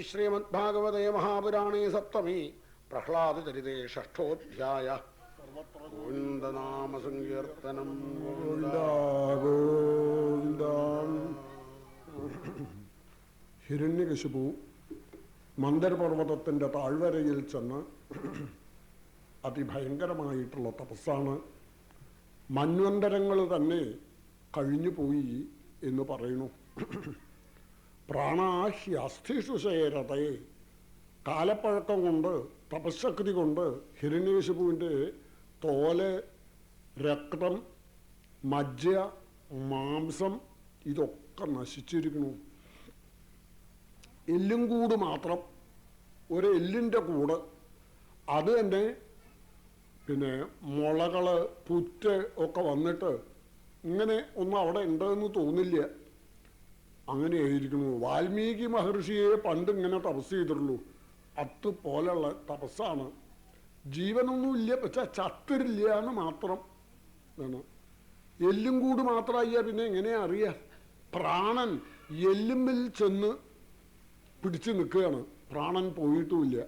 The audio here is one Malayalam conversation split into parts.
ശ്രീമദ്ഭാഗവതേ മഹാപുരാണേ സപ്തമി പ്രഹ്ലാദചരിതേ ഷഷ്ഠോധ്യായ. ഗോവിന്ദനാമ സങ്കീർത്തനം ഹിരണ്യകശിപു മന്ദരപർവതത്തിന്റെ താഴ്വരയിൽ ചെന്ന് അതിഭയങ്കരമായിട്ടുള്ള തപസ്സാണ്. മന്വന്തരങ്ങൾ തന്നെ കഴിഞ്ഞു പോയി എന്ന് പറയുന്നു. പ്രാണാഹ്യസ്ഥിഷു ശേരതയെ കാലപ്പഴക്കം കൊണ്ട് തപശക്തി കൊണ്ട് ഹിരണ്യേശുപുവിന്റെ തോൽ രക്തം മജ്ജ മാംസം ഇതൊക്കെ നശിച്ചിരിക്കുന്നു. എല്ലും കൂട് മാത്രം ഒരു എല്ലിന്റെ കൂട്. അത് തന്നെ പിന്നെ മുളകൾ പുറ്റ് ഒക്കെ വന്നിട്ട് ഇങ്ങനെ ഒന്നും അവിടെ ഉണ്ടെന്ന് തോന്നില്ല. അങ്ങനെയായിരിക്കുന്നു വാൽമീകി മഹർഷിയെ പണ്ട് ഇങ്ങനെ തപസ് ചെയ്തിട്ടുള്ളൂ. അതുപോലുള്ള തപസ്സാണ്. ജീവനൊന്നുമില്ല പക്ഷെ ചത്തിരില്ല എന്ന് മാത്രം വേണം എല്ലും കൂട് മാത്രമായ പിന്നെ എങ്ങനെയാ അറിയാ? പ്രാണൻ എല്ലുമ്പിൽ ചെന്ന് പിടിച്ചു നിൽക്കുകയാണ്. പ്രാണൻ പോയിട്ടുമില്ല.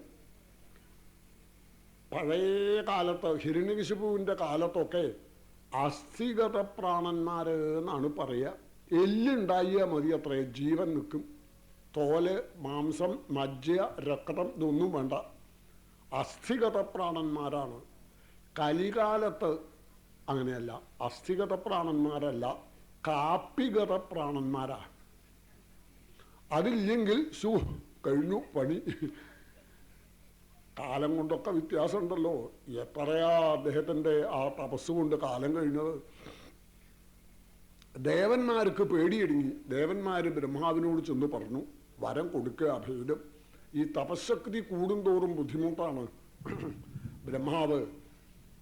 പഴയ കാലത്ത് ഹിരണ്യകശിപുവിന്റെ കാലത്തൊക്കെ അസ്ഥിഗത പ്രാണന്മാർ എന്നാണ് പറയുക. എല്ലുണ്ടായാൽ മതി അത്രേ. ജീവൻ നിൽക്കും. തോൽ മാംസം മജ്ജ രക്തം ഇതൊന്നും വേണ്ട. അസ്ഥിഗത പ്രാണന്മാരാണ് കലികാലത്ത് അങ്ങനെയല്ല. അസ്ഥിഗത പ്രാണന്മാരല്ല കാപ്പിഗത പ്രാണന്മാരാ അതില്ലെങ്കിൽ ശു കഴിഞ്ഞു പണി. കാലം കൊണ്ടൊക്കെ വ്യത്യാസമുണ്ടല്ലോ. എത്രയാ അദ്ദേഹത്തിന്റെ ആ തപസ് കൊണ്ട് കാലം കഴിഞ്ഞത്? ദേവന്മാർക്ക് പേടിയിടുങ്ങി. ദേവന്മാർ ബ്രഹ്മാവിനോട് ചെന്ന് പറഞ്ഞു വരം കൊടുക്കുക അഭേദം. ഈ തപശക്തി കൂടുന്തോറും ബുദ്ധിമുട്ടാണ്. ബ്രഹ്മാവ്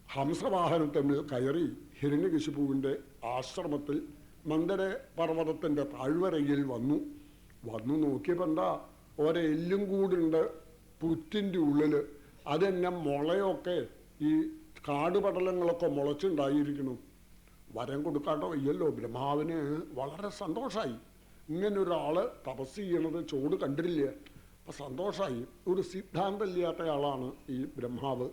ഹംസവാഹനത്തിൽ കയറി ഹിരണ്യകശിപുവിന്റെ ആശ്രമത്തിൽ മന്ദര പർവതത്തിന്റെ താഴ്വരയിൽ വന്നു. വന്നു നോക്കിയപ്പോൾ എന്താ ഒരെല്ലും കൂടുണ്ട് പുറ്റിന്റെ ഉള്ളിൽ അതെന്നെ മുളയൊക്കെ ഈ കാടുപടലങ്ങളൊക്കെ മുളച്ചുണ്ടായിരിക്കുന്നു. വരം കൊടുക്കാട്ടോ വയ്യല്ലോ ബ്രഹ്മാവിന് വളരെ സന്തോഷമായി ഇങ്ങനെ ഒരാൾ തപസ് ചെയ്യണത് ചോട് കണ്ടില്ല അപ്പൊ സന്തോഷമായി ഒരു സിദ്ധാന്തമില്ലാത്ത ആളാണ് ഈ ബ്രഹ്മാവ്.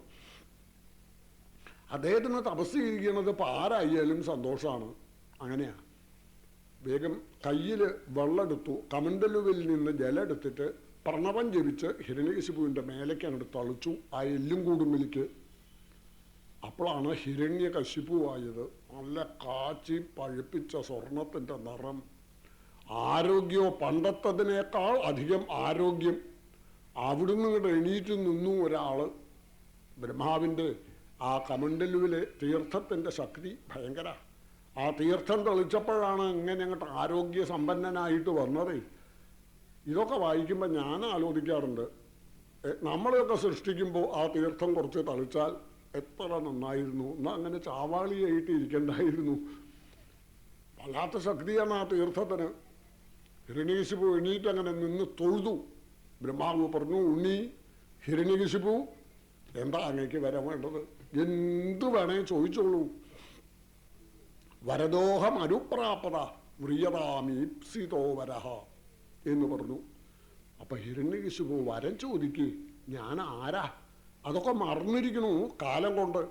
അദ്ദേഹത്തിന് തപസ് ചെയ്യണത് ഇപ്പം ആരായാലും സന്തോഷമാണ് അങ്ങനെയാ. വേഗം കയ്യിൽ വെള്ളമെടുത്തു. കമണ്ടലുവിൽ നിന്ന് ജലം എടുത്തിട്ട് പ്രണവം ജപിച്ച് ഹിരണ്യകശിപുവിന്റെ മേലേക്കാണ് തളിച്ചു. ആ എല്ലും കൂടുമ്പിലേക്ക് അപ്പോഴാണ് ഹിരണ്യകശിപുവായത് നല്ല കാച്ചി പഴുപ്പിച്ച സ്വർണത്തിന്റെ നിറം. ആരോഗ്യമോ പണ്ടത്തതിനേക്കാൾ അധികം ആരോഗ്യം. അവിടുന്ന് ഇങ്ങോട്ട് എണീറ്റ് നിന്നു ഒരാൾ ബ്രഹ്മാവിന്റെ ആ കമണ്ടലുവിലെ തീർത്ഥത്തിന്റെ ശക്തി ഭയങ്കര. ആ തീർത്ഥം തെളിച്ചപ്പോഴാണ് ഇങ്ങനെ അങ്ങോട്ട് ആരോഗ്യ സമ്പന്നനായിട്ട് വന്നത്. ഇതൊക്കെ വായിക്കുമ്പോൾ ഞാൻ ആലോചിക്കാറുണ്ട് നമ്മളെയൊക്കെ സൃഷ്ടിക്കുമ്പോൾ ആ തീർത്ഥം കുറച്ച് തളിച്ചാൽ എത്ര നന്നായിരുന്നു? എന്നാൽ അങ്ങനെ ചാവാളിയായിട്ട് ഇരിക്കണ്ടായിരുന്നു. വല്ലാത്ത ശക്തിയാണ് ആ തീർത്ഥത്തിന്. ഹിരണ്യകശിപു എണീറ്റ് അങ്ങനെ നിന്ന് തൊഴുതു. ബ്രഹ്മാവ് പറഞ്ഞു ഉണ്ണി ഹിരണ്യകശിപു എന്താ അങ്ങേക്ക് വരാൻ വേണ്ടത്? എന്തു വേണേ ചോദിച്ചോളൂ. വരദോഹം അനുപ്രാപ്ത വ്രിയതാമീപ്സിതോ വരഹ എന്ന് പറഞ്ഞു. അപ്പൊ ഹിരണ്യകശിപു വരം ചോദിക്ക് ഞാൻ ആരാ? അതൊക്കെ മറന്നിരിക്കണു കാലം കൊണ്ട്.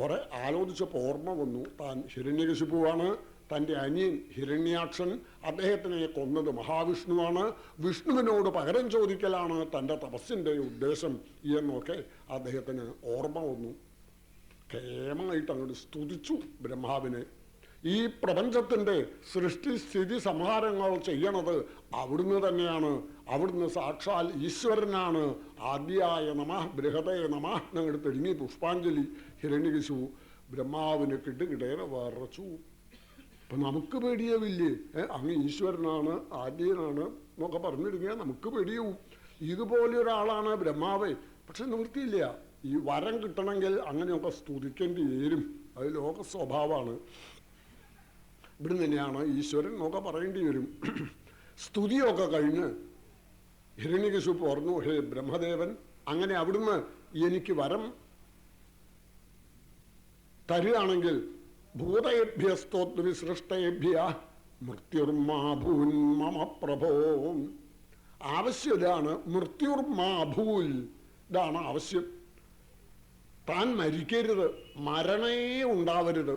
കുറെ ആലോചിച്ചപ്പോൾ ഓർമ്മ വന്നു. താൻ ഹിരണ്യകശിപ്പുവാണ് തന്റെ അനിയൻ ഹിരണ്യാക്ഷൻ അദ്ദേഹത്തിനെ കൊന്നത് മഹാവിഷ്ണുവാണ്. വിഷ്ണുവിനോട് പകരം ചോദിക്കലാണ് തന്റെ തപസ്സിന്റെ ഉദ്ദേശം എന്നൊക്കെ അദ്ദേഹത്തിന് ഓർമ്മ വന്നു. കേമമായിട്ട് അങ്ങോട്ട് സ്തുതിച്ചു ബ്രഹ്മാവിനെ. ഈ പ്രപഞ്ചത്തിന്റെ സൃഷ്ടി സ്ഥിതി സംഹാരങ്ങൾ ചെയ്യണത് അവിടുന്ന് തന്നെയാണ്. അവിടുന്ന് സാക്ഷാൽ ഈശ്വരനാണ്. ആദ്യായ നമ ബൃഹതയ നമ എന്നങ്ങോട്ട് തെളിഞ്ഞി പുഷ്പാഞ്ജലി ഹിരണ്യകശു ബ്രഹ്മാവിനെ കിട്ടുകിടേന വറച്ചു അപ്പം നമുക്ക് പേടിയാവില്ലേ? അങ്ങ് ഈശ്വരനാണ് ആദ്യനാണ് എന്നൊക്കെ പറഞ്ഞിരിക്കുക നമുക്ക് പേടിയാവും. ഇതുപോലെ ഒരാളാണ് ബ്രഹ്മാവ്. പക്ഷെ നിവൃത്തിയില്ല. ഈ വരം കിട്ടണമെങ്കിൽ അങ്ങനെയൊക്കെ സ്തുതിക്കേണ്ടി വരും. അത് ലോക സ്വഭാവമാണ്. ഇവിടെ തന്നെയാണ് ഈശ്വരൻ എന്നൊക്കെ പറയേണ്ടി വരും. സ്തുതിയൊക്കെ കഴിഞ്ഞ് ഹിരണ്യകശു പറഞ്ഞു ഹേ ബ്രഹ്മദേവൻ അങ്ങനെ അവിടുന്ന് എനിക്ക് വരം തരികയാണെങ്കിൽ ഭൂതേഭ്യസ്തോദ്വിസൃഷ്ടേഭ്യ മൃത്യുർമാഭൂൻ മമ പ്രഭോ. ആവശ്യം ഇതാണ് മൃത്യുർ മാ അഭൂൽ ഇതാണ് ആവശ്യം. താൻ മരിക്കരുത് മരണേ ഉണ്ടാവരുത്.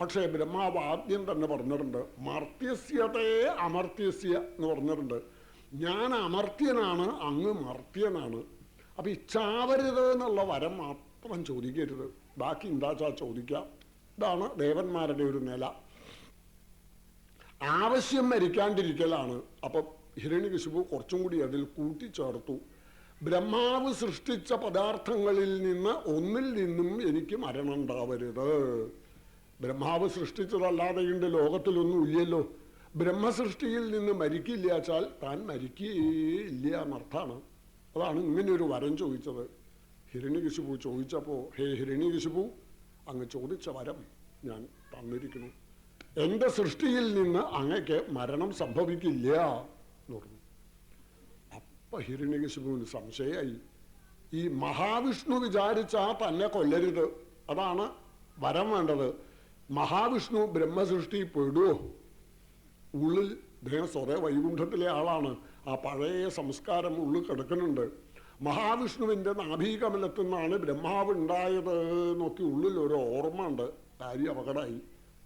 പക്ഷേ ബ്രഹ്മാവ് ആദ്യം തന്നെ പറഞ്ഞിട്ടുണ്ട് മർത്യസ്യതയെ അമർത്യസ്യ എന്ന് പറഞ്ഞിട്ടുണ്ട്. ഞാൻ അമർത്യനാണ് അങ്ങ് മർത്യനാണ്. അപ്പൊ ഇച്ഛാവരുത് എന്നുള്ള വരം മാത്രം ചോദിക്കരുത്. ബാക്കി എന്താച്ചാ ചോദിക്കാം. ഇതാണ് ദേവന്മാരുടെ ഒരു നില. ആവശ്യം മരിക്കാണ്ടിരിക്കലാണ്. അപ്പൊ ഹിരണ്യകശിപു കുറച്ചും കൂടി അതിൽ കൂട്ടിച്ചേർത്തു. ബ്രഹ്മാവ് സൃഷ്ടിച്ച പദാർത്ഥങ്ങളിൽ നിന്ന് ഒന്നിൽ നിന്നും എനിക്ക് മരണം ഉണ്ടാവരുത്. ബ്രഹ്മാവ് സൃഷ്ടിച്ചതല്ലാതെ ഉണ്ട് ലോകത്തിലൊന്നും ഇല്ലല്ലോ. ബ്രഹ്മസൃഷ്ടിയിൽ നിന്ന് മരിക്കില്ലാച്ചാൽ താൻ മരിക്കുകയില്ല എന്നർത്ഥമാണ്. അതാണ് ഇങ്ങനെ ഒരു വരം ചോദിച്ചത്. ഹിരണ്യകശിപു ചോദിച്ചപ്പോ ഹേ ഹിരണ്യകശിപു അങ്ങ് ചോദിച്ച വരം ഞാൻ തന്നിരിക്കുന്നു. എന്റെ സൃഷ്ടിയിൽ നിന്ന് അങ്ങക്ക് മരണം സംഭവിക്കില്ല എന്ന് പറഞ്ഞു. അപ്പൊ ഹിരണ്യകശിപുവിന് സംശയമായി ഈ മഹാവിഷ്ണു വിചാരിച്ചാ തന്നെ കൊല്ലരുത്. അതാണ് വരം വേണ്ടത്. മഹാവിഷ്ണു ബ്രഹ്മസൃഷ്ടി പെടുവോ? ഉള്ളിൽ അദ്ദേഹം സ്വതേ വൈകുണ്ഠത്തിലെ ആളാണ്. ആ പഴയ സംസ്കാരം ഉള്ളിൽ കിടക്കുന്നുണ്ട്. മഹാവിഷ്ണുവിന്റെ നാഭീകമലത്തുനിന്നാണ് ബ്രഹ്മാവ് ഉണ്ടായത് എന്നൊക്കെ ഉള്ളിൽ ഒരു ഓർമ്മ ഉണ്ട് കാര്യം അപകടമായി.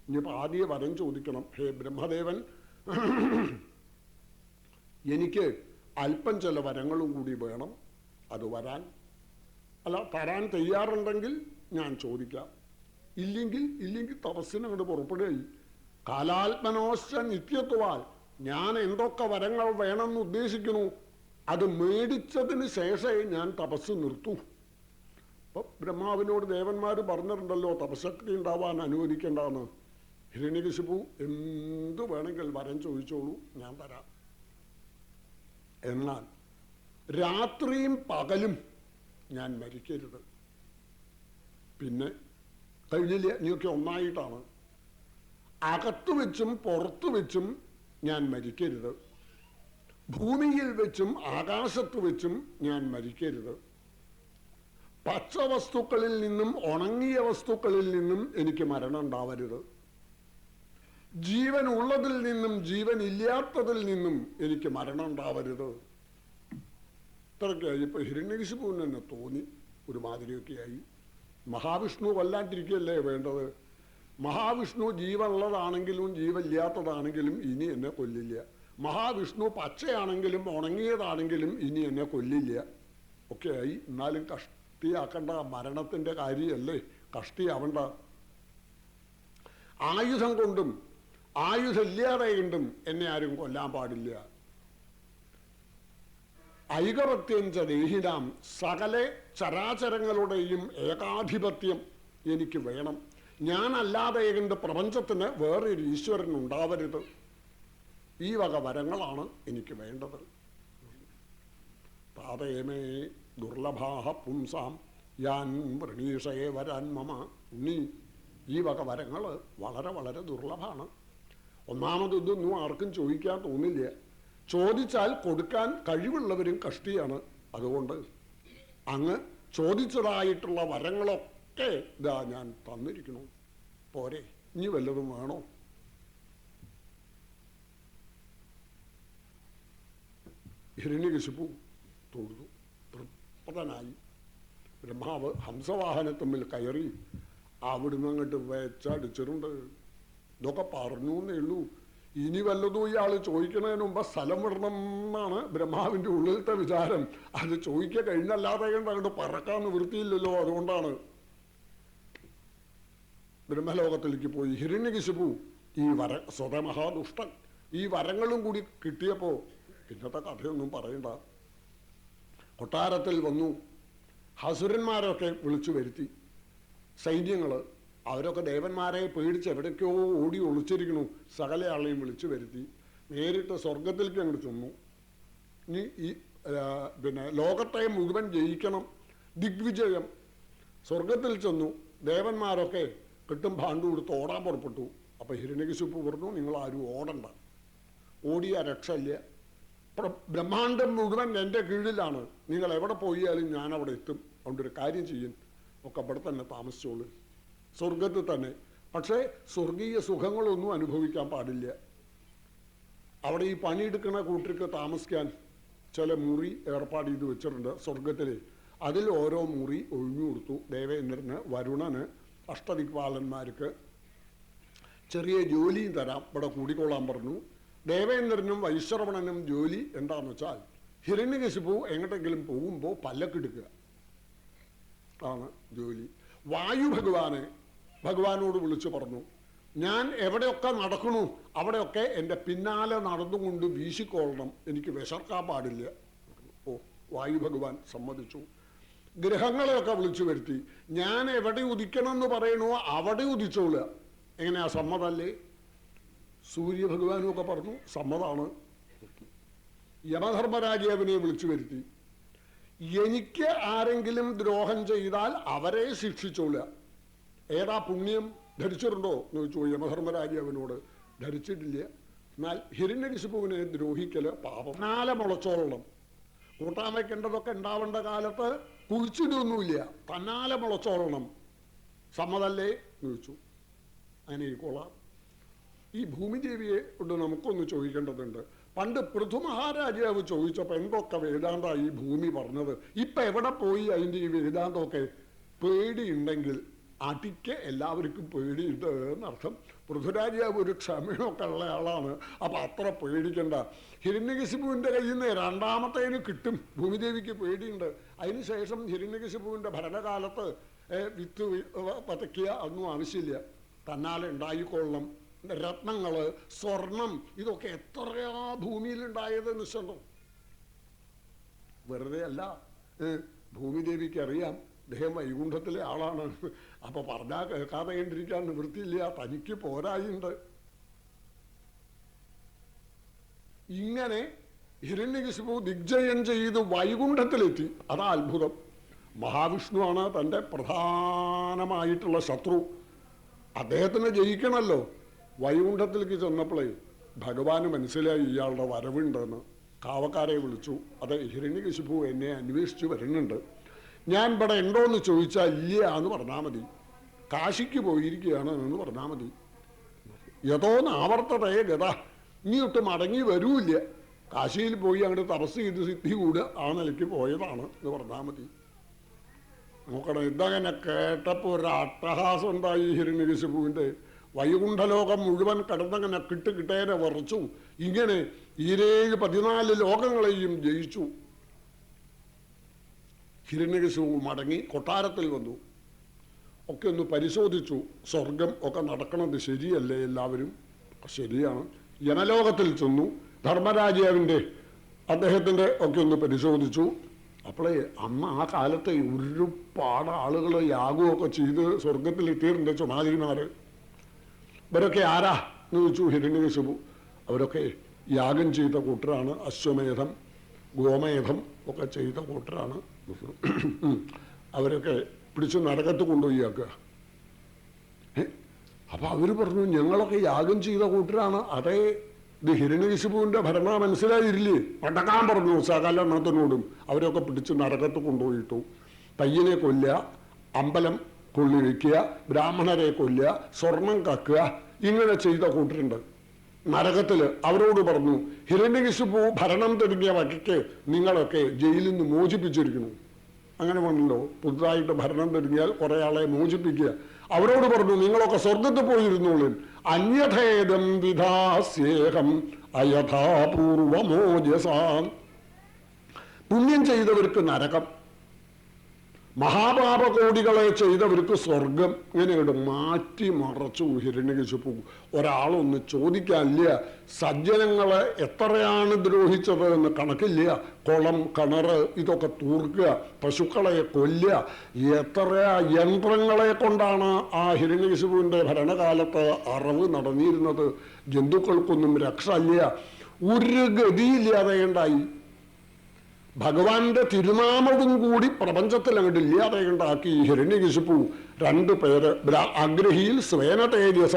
ഇനിയിപ്പോൾ ആദ്യ വരം ചോദിക്കണം. ഹേ ബ്രഹ്മദേവൻ എനിക്ക് അല്പം ചില വരങ്ങളും കൂടി വേണം. അത് വരാൻ. അല്ല തരാൻ തയ്യാറുണ്ടെങ്കിൽ ഞാൻ ചോദിക്കാം. ഇല്ലെങ്കിൽ ഇല്ലെങ്കിൽ തപസ്സിന് അങ്ങോട്ട് പുറപ്പെടുകയായി കാലാത്മനോശ നിത്യത്വാൽ ഞാൻ എന്തൊക്കെ വരങ്ങൾ വേണമെന്ന് ഉദ്ദേശിക്കുന്നു അത് മേടിച്ചതിന് ശേഷമേ ഞാൻ തപസ് നിർത്തൂ. അപ്പൊ ബ്രഹ്മാവിനോട് ദേവന്മാർ പറഞ്ഞിട്ടുണ്ടല്ലോ തപശക്തി ഉണ്ടാവാൻ അനുവദിക്കേണ്ടെന്ന് ഹിരണ്യകശിപു എന്ത് വേണമെങ്കിൽ വരം ചോദിച്ചോളൂ ഞാൻ തരാം. എന്നാൽ രാത്രിയും പകലും ഞാൻ മരിക്കരുത്. പിന്നെ കഴിഞ്ഞില്ല നീയൊക്കെ ഒന്നായിട്ടാണ്. അകത്തു വെച്ചും പുറത്തു വെച്ചും ഞാൻ മരിക്കരുത്. ഭൂമിയിൽ വെച്ചും ആകാശത്ത് വെച്ചും ഞാൻ മരിക്കരുത്. പച്ച വസ്തുക്കളിൽ നിന്നും ഉണങ്ങിയ വസ്തുക്കളിൽ നിന്നും എനിക്ക് മരണം ഉണ്ടാവരുത്. ജീവൻ ഉള്ളതിൽ നിന്നും ജീവൻ ഇല്ലാത്തതിൽ നിന്നും എനിക്ക് മരണം ഉണ്ടാവരുത്. ഇത്രയൊക്കെയായി ഇപ്പൊ ഹിരണ്യകശിപുവിന് തന്നെ തോന്നി ഒരുമാതിരിയൊക്കെയായി മഹാവിഷ്ണു വല്ലാണ്ടിരിക്കുകയല്ലേ വേണ്ടത്? മഹാവിഷ്ണു ജീവുള്ളതാണെങ്കിലും ജീവല്ലാത്തതാണെങ്കിലും ഇനി എന്നെ കൊല്ലില്ല. മഹാവിഷ്ണു പച്ചയാണെങ്കിലും ഉണങ്ങിയതാണെങ്കിലും ഇനി എന്നെ കൊല്ലില്ല. ഒക്കെയായി എന്നാലും കഷ്ടിയാക്കണ്ട മരണത്തിന്റെ കാര്യമല്ലേ കഷ്ടിയാവണ്ട. ആയുധം കൊണ്ടും ആയുധമില്ലാതെ കൊണ്ടും എന്നെ ആരും കൊല്ലാൻ പാടില്ല. ഐകപത്യഞ്ച ദേഹിനാം സകല ചരാചരങ്ങളുടെയും ഏകാധിപത്യം എനിക്ക് വേണം. ഞാനല്ലാതെ എന്റെ പ്രപഞ്ചത്തിന് വേറൊരു ഈശ്വരൻ ഉണ്ടാവരുത്. ഈ വക വരങ്ങളാണ് എനിക്ക് വേണ്ടത്. താതേമേ ദുർലഭാഹ പുംസാം യാൻ വൃണീഷയെ വരാൻ മമ. ഉണ്ണി ഈ വക വരങ്ങൾ വളരെ വളരെ ദുർലഭമാണ് ഒന്നാമത് ഇതൊന്നും ആർക്കും ചോദിക്കാൻ തോന്നില്ല. ചോദിച്ചാൽ കൊടുക്കാൻ കഴിവുള്ളവരും കഷ്ടിയാണ്. അതുകൊണ്ട് അങ്ങ് ചോദിച്ചതായിട്ടുള്ള വരങ്ങളൊക്കെ ഇതാ ഞാൻ തന്നിരിക്കുന്നു. പോരെ ഇനി വല്ലതും വേണോ? ഹിരണ്യകശിപ്പു തൊഴുതു. തൃപ്തനായി. ബ്രഹ്മാവ് ഹംസവാഹനത്തുമ്മിൽ കയറി അവിടുന്ന് അങ്ങോട്ട് വെച്ചടിച്ചിട്ടുണ്ട് ഇതൊക്കെ പറഞ്ഞു എന്നേ ഉള്ളൂ. ഇനി വല്ലതും ഇയാൾ ചോദിക്കുന്നതിന് മുമ്പ് സ്ഥലം വിടണം എന്നാണ് ബ്രഹ്മാവിന്റെ ഉള്ളിലത്തെ വിചാരം. അത് ചോദിക്കുക കഴിഞ്ഞല്ലാതെ കണ്ട് അങ്ങോട്ട് പറക്കാൻ നിവൃത്തിയില്ലല്ലോ അതുകൊണ്ടാണ്. ബ്രഹ്മലോകത്തിലേക്ക് പോയി. ഹിരണ്യകശിപു ഈ വര സ്വതമഹാദുഷ്ടൻ ഈ വരങ്ങളും കൂടി കിട്ടിയപ്പോൾ ഇന്നത്തെ കഥയൊന്നും പറയണ്ട. കൊട്ടാരത്തിൽ വന്നു. ഹസുരന്മാരൊക്കെ വിളിച്ചു വരുത്തി. സൈന്യങ്ങൾ അവരൊക്കെ ദേവന്മാരെ പേടിച്ച് എവിടേക്കോ ഓടി ഒളിച്ചിരിക്കുന്നു. സകല ആളെയും വിളിച്ചു വരുത്തി. നേരിട്ട് സ്വർഗത്തിലേക്ക് അങ്ങോട്ട് ചെന്നു. ഇനി ഈ പിന്നെ ലോകത്തെ മുഴുവൻ ജയിക്കണം. ദിഗ്വിജയം. സ്വർഗത്തിൽ ചെന്നു. ദേവന്മാരൊക്കെ കിട്ടും ഭാണ്ടു കൊടുത്ത് ഓടാൻ പുറപ്പെട്ടു. അപ്പൊ ഹിരണ്യകശിപ്പ് പറഞ്ഞു നിങ്ങൾ ആരും ഓടണ്ട. ഓടിയ രക്ഷയില്ല. ബ്രഹ്മാണ്ടം മുഴുവൻ എന്റെ കീഴിലാണ്. നിങ്ങൾ എവിടെ പോയാലും ഞാൻ അവിടെ എത്തും. അതുകൊണ്ടൊരു കാര്യം ചെയ്യും. ഒക്കെ അവിടെ തന്നെ താമസിച്ചോളൂ. സ്വർഗത്തിൽ തന്നെ. പക്ഷേ സ്വർഗീയ സുഖങ്ങളൊന്നും അനുഭവിക്കാൻ പാടില്ല. അവിടെ ഈ പണിയെടുക്കുന്ന കൂട്ടർക്ക് താമസിക്കാൻ ചില മുറി ഏർപ്പാട് ചെയ്ത് വെച്ചിട്ടുണ്ട് സ്വർഗത്തിൽ അതിൽ ഓരോ മുറി ഒഴിഞ്ഞു കൊടുത്തു. ദേവേന്ദ്രന് വരുണന് അഷ്ടദിക്പാലന്മാർക്ക് ചെറിയ ജോലിയും തരാം. ഇവിടെ കൂടിക്കൊള്ളാൻ പറഞ്ഞു. ദേവേന്ദ്രനും വൈശ്രവണനും ജോലി എന്താന്ന് വെച്ചാൽ ഹിരണ്യകശിപ്പു എങ്ങോട്ടെങ്കിലും പോകുമ്പോൾ പല്ലക്കെടുക്കുക ആണ് ജോലി. വായു ഭഗവാനെ ഭഗവാനോട് വിളിച്ചു പറഞ്ഞു ഞാൻ എവിടെയൊക്കെ നടക്കണു അവിടെയൊക്കെ എന്റെ പിന്നാലെ നടന്നുകൊണ്ട് വീശിക്കൊള്ളണം എനിക്ക് വിശർക്കാൻ പാടില്ല. ഓ വായു ഭഗവാൻ സമ്മതിച്ചു. ഗ്രഹങ്ങളെയൊക്കെ വിളിച്ചു വരുത്തി ഞാൻ എവിടെ ഉദിക്കണം എന്ന് പറയണോ അവിടെ ഉദിച്ചോളുക എങ്ങനെയാ സമ്മതല്ലേ സൂര്യഭഗവാനും ഒക്കെ പറഞ്ഞു സമ്മതാണ്. യമധർമ്മരാജാവിനെ വിളിച്ചു വരുത്തി എനിക്ക് ആരെങ്കിലും ദ്രോഹം ചെയ്താൽ അവരെ ശിക്ഷിച്ചോളുക ഏതാ പുണ്യം ധരിച്ചിട്ടുണ്ടോ എന്ന് ചോദിച്ചു യമധർമ്മരാജാവിനോട് ധരിച്ചിട്ടില്ല. എന്നാൽ ഹിരണ്യകശിപുവിനെ ദ്രോഹിക്കൽ പാപം. നാല മുളച്ചോളണം. കൂട്ടാൻ വയ്ക്കേണ്ടതൊക്കെ ഉണ്ടാവേണ്ട കാലത്ത് കുഴിച്ചിടൊന്നുമില്ല. തന്നാലെ മുളച്ചോളണം. സമ്മതല്ലേ എന്ന് ചോദിച്ചു. അങ്ങനെ കൊള്ളാം ഈ ഭൂമിദേവിയെ കൊണ്ട് നമുക്കൊന്ന് ചോദിക്കേണ്ടതുണ്ട്. പണ്ട് പൃഥു മഹാരാജാവ് ചോദിച്ചപ്പോൾ എന്തൊക്കെ വേദാന്ത ഈ ഭൂമി പറഞ്ഞത്? ഇപ്പം എവിടെ പോയി അതിന്റെ ഈ വേദാന്തമൊക്കെ? പേടിയുണ്ടെങ്കിൽ അടിക്ക് എല്ലാവർക്കും പേടിയുണ്ട് എന്നർത്ഥം. പൃഥ്വിരാജാവ് ഒരു ക്ഷമയൊക്കെ ഉള്ള ആളാണ് അപ്പം അത്ര പേടിക്കണ്ട. ഹിരണ്യകശിപുവിന്റെ കയ്യിൽ നിന്ന് രണ്ടാമത്തേന് കിട്ടും. ഭൂമിദേവിക്ക് പേടിയുണ്ട്. അതിനുശേഷം ഹിരണ്യകശിപുവിന്റെ ഭരണകാലത്ത് വിത്ത് പതക്കിയ ഒന്നും ആവശ്യമില്ല. തന്നാലെ ഉണ്ടായിക്കൊള്ളണം. രത്നങ്ങൾ സ്വർണം ഇതൊക്കെ എത്രയാ ഭൂമിയിൽ നിശ്ചണ്ടോ വെറുതെ അല്ല ഭൂമിദേവിക്ക് അറിയാം. അദ്ദേഹം വൈകുണ്ഠത്തിലെ ആളാണ്. അപ്പൊ പറഞ്ഞാ കേൾക്കാതെ കണ്ടിരിക്കാൻ നിവൃത്തിയില്ല. തനിക്ക് പോരായുണ്ട്. ഇങ്ങനെ ഹിരണ്യകശിപു ദിഗ്ജയം ചെയ്ത് വൈകുണ്ഠത്തിലെത്തി. അതാ അത്ഭുതം. മഹാവിഷ്ണുവാണ് തന്റെ പ്രധാനമായിട്ടുള്ള ശത്രു. അദ്ദേഹത്തിന് ജയിക്കണമല്ലോ വൈകുണ്ഠത്തിലേക്ക് ചെന്നപ്പോഴേ ഭഗവാന് മനസ്സിലായി ഇയാളുടെ വരവുണ്ടെന്ന്. കാവക്കാരെ വിളിച്ചു. അത് ഹിരണ്യകശിപു എന്നെ അന്വേഷിച്ചു വരുന്നുണ്ട്. ഞാൻ ഇവിടെ ഉണ്ടോ എന്ന് ചോദിച്ചാൽ ഇല്ല എന്ന് പറഞ്ഞാൽ മതി. കാശിക്ക് പോയിരിക്കുകയാണ് എന്ന് പറഞ്ഞാൽ മതി. യഥോന്ന് ആവർത്തതയെ ഗത. ഇനി ഒട്ട് മടങ്ങി വരൂല്ല. കാശിയിൽ പോയി അങ്ങോട്ട് തപസ് ചെയ്ത് സിദ്ധി കൂടെ ആ നിലയ്ക്ക് പോയതാണ് എന്ന് പറഞ്ഞാൽ മതി. നോക്കണം ഇതങ്ങനെ കേട്ടപ്പോൾ ഒരു അട്ടഹാസം ഉണ്ടായി ഹിരണ്യകശിപുവിന്റെ വൈകുണ്ഠലോകം മുഴുവൻ കടന്നങ്ങനെ കിട്ട് കിട്ടേനെ വറച്ചു. ഇങ്ങനെ ഈരേഴ് പതിനാല് ലോകങ്ങളെയും ജയിച്ചു. ഹിരണ്യകശിപു മടങ്ങി കൊട്ടാരത്തിൽ വന്നു. ഒക്കെ ഒന്ന് പരിശോധിച്ചു. സ്വർഗം ഒക്കെ നടക്കണത് ശരിയല്ലേ എല്ലാവരും? ശരിയാണ്. ജനലോകത്തിൽ ചെന്നു. ധർമ്മരാജാവിന്റെ അദ്ദേഹത്തിന്റെ ഒക്കെ ഒന്ന് പരിശോധിച്ചു. അപ്പോളേ അന്ന് ആ കാലത്തെ ഒരുപാട് ആളുകൾ യാഗമൊക്കെ ചെയ്ത് സ്വർഗത്തിലെത്തിയിട്ടുണ്ട് ചുമാതിരിമാര് ഇവരൊക്കെ ആരാ എന്ന് ചോദിച്ചു ഹിരണ്യകശിപു. അവരൊക്കെ യാഗം ചെയ്ത കൂട്ടരാണ്. അശ്വമേധം ഗോമേധം ഒക്കെ ചെയ്ത കൂട്ടരാണ്. അവരൊക്കെ പിടിച്ച് നരകത്ത് കൊണ്ടുപോയി ആക്കുക. അപ്പൊ അവർ പറഞ്ഞു ഞങ്ങളൊക്കെ യാഗം ചെയ്ത കൂട്ടരാണ്. അതേ ഇത് ഹിരണ്യകശിപുവിന്റെ ഭരണ മനസ്സിലായില്ലേ? പണ്ടക്കാൻ പറഞ്ഞു സകലെണ്ണത്തിനോടും അവരൊക്കെ പിടിച്ച് നരകത്ത് കൊണ്ടുപോയിട്ടു. പയ്യനെ കൊല്ലുക അമ്പലം കൊള്ളി വയ്ക്കുക ബ്രാഹ്മണരെ കൊല്ലുക സ്വർണം കക്കുക ഇങ്ങനെ ചെയ്ത കൂട്ടരുണ്ട്. നരകത്തിൽ അവരോട് പറഞ്ഞു ഹിരണ്യകശിപു ഭരണം തുടങ്ങിയ വകയ്ക്ക് നിങ്ങളൊക്കെ ജയിലിൽ നിന്ന് മോചിപ്പിച്ചിരിക്കുന്നു. അങ്ങനെ വന്നല്ലോ പുതുതായിട്ട് ഭരണം തുടങ്ങിയാൽ കുറെ ആളെ മോചിപ്പിക്കുക. അവരോട് പറഞ്ഞു നിങ്ങളൊക്കെ സ്വർഗത്തിൽ പോയിരുന്നുള്ളിൽ അന്യഥേദം വിധാസ്യേഹം അയഥാപൂർവമോജസാം. പുണ്യം ചെയ്തവർക്ക് നരകം. മഹാപാപകോടികളെ ചെയ്തവർക്ക് സ്വർഗം ഇങ്ങനെയുണ്ട് മാറ്റി മറച്ചു പോകും. ഒരാളൊന്ന് ചോദിക്കാനില്ല സജ്ജനങ്ങളെ എത്രയാണ് ദ്രോഹിച്ചത് എന്ന് കണക്കില്ല. കുളം കിണറ് ഇതൊക്കെ തൂർക്കുക പശുക്കളെ കൊല്ലുക. എത്ര യന്ത്രങ്ങളെ കൊണ്ടാണ് ആ ഹിരണ്യകശുവിന്റെ ഭരണകാലത്ത് അറിവ് നടന്നിരുന്നത്? ജന്തുക്കൾക്കൊന്നും രക്ഷ ഇല്ല ഒരു ഗതിയില്ലാതെ ഉണ്ടായി ഭഗവാന്റെ തിരുനാമവും കൂടി പ്രപഞ്ചത്തിൽ അങ്ങോട്ട് ഇല്ലാതെ ഉണ്ടാക്കി ഹിരണ്യകശിപ്പു. രണ്ടു പേര് അഗ്രഹിയിൽ സ്വേന തേജസ